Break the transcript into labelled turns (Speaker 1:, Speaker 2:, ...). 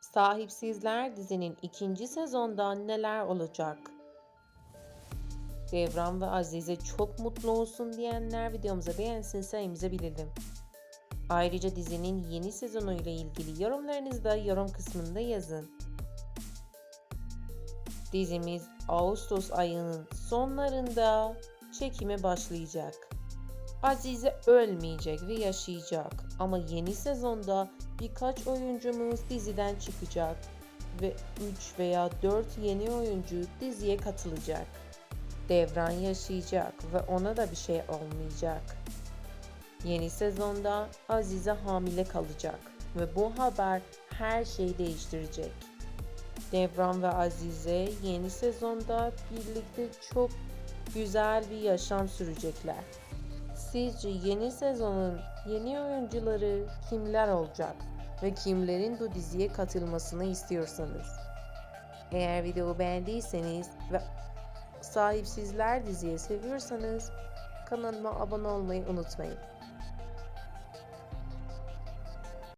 Speaker 1: Sahipsizler dizinin ikinci sezonda neler olacak? Devran ve Azize çok mutlu olsun diyenler videomuza beğensin sayımıza bilelim. Ayrıca dizinin yeni sezonuyla ilgili yorumlarınızı da yorum kısmında yazın. Dizimiz Ağustos ayının sonlarında çekime başlayacak. Azize ölmeyecek ve yaşayacak ama yeni sezonda birkaç oyuncumuz diziden çıkacak ve 3 veya 4 yeni oyuncu diziye katılacak. Devran yaşayacak ve ona da bir şey olmayacak. Yeni sezonda Azize hamile kalacak ve bu haber her şeyi değiştirecek. Devran ve Azize yeni sezonda birlikte çok güzel bir yaşam sürecekler. Sizce yeni sezonun yeni oyuncuları kimler olacak ve kimlerin bu diziye katılmasını istiyorsanız? Eğer videoyu beğendiyseniz ve sahipsizler diziyi seviyorsanız kanalıma abone olmayı unutmayın.